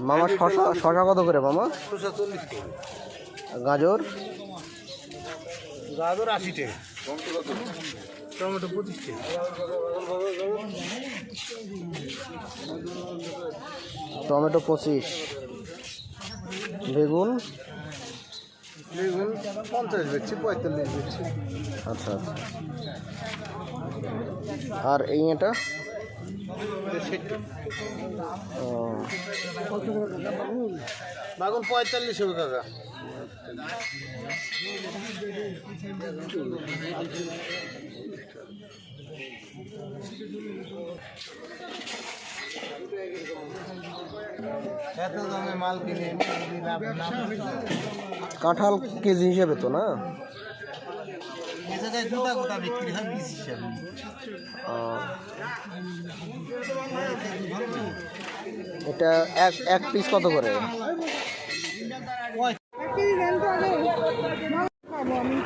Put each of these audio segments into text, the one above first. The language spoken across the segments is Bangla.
মামা শশা শশা কত করে মামা? গাজর? গাজর আশি টাকা। টমেটো পঁচিশ টাকা। টমেটো পঁচিশ। বেগুন? বেগুন পঞ্চাশ বেচছি পঁয়তাল্লিশ বেচছি। আচ্ছা আচ্ছা। আর এই এটা? বাগুন পঁয়তাল্লিশ হবে কাকা। কাঁঠাল কেজি হিসেবে তো না? বিক্রি হয় হিসাবে। এটা এক এক পিস কত করে? আমি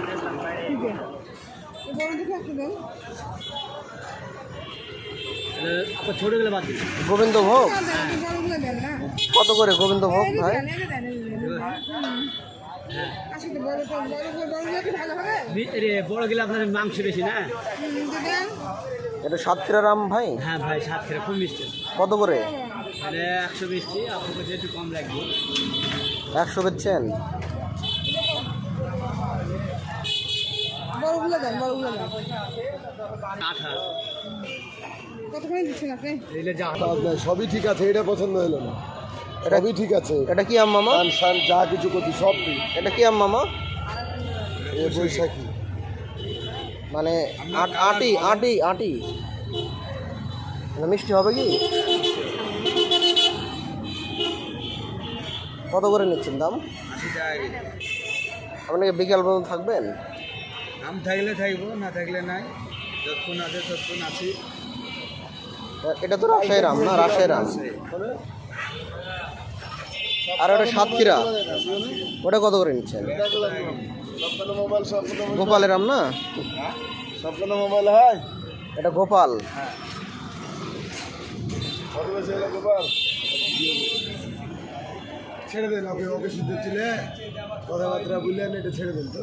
ঠিক আছে বড় দেখে একটু দেন গোবিন্দ ভোগ কত করে গোবিন্দ ভোগ ভাই বড় গেলে আপনার মাংস বেশি না? এটা সাতক্ষীরা রাম ভাই? হ্যাঁ ভাই খুব মিষ্টি। কত করে? একশো বেশি আপনার কাছে একটু কম লাগবে। একশো বেচছেন? বড়গুলো দেন বড়গুলো দেন। আঠা কত করে দিচ্ছেন আপনি? সবই ঠিক আছে এটা পছন্দ হলো না। সবই ঠিক আছে। এটা কি আম মামা? পান যা কিছু করছি সব ঠিক। এটা কি আম মামা? এ বৈশাখী। মানে আট- আটি আটি আটি। মানে মিষ্টি হবে কি? কত করে নিচ্ছেন দাম? আশি টাকা আপনি কি বিকেল পর্যন্ত থাকবেন? আম থাকলে থাকব না থাকলে নাই। যতক্ষণ আছে ততক্ষণ আছি। এটা তো রাজশাহীর আম না রাজশাহীর আম আর ওটা সাতক্ষীরা। ওটা কত করে নিচ্ছেন গোপালের আম না? মোবাইল হয় এটা গোপাল। ছেড়ে দেন ওকে শুধু ছিলে কথাবার্তা বললেন, এটা ছেড়ে দেন তো।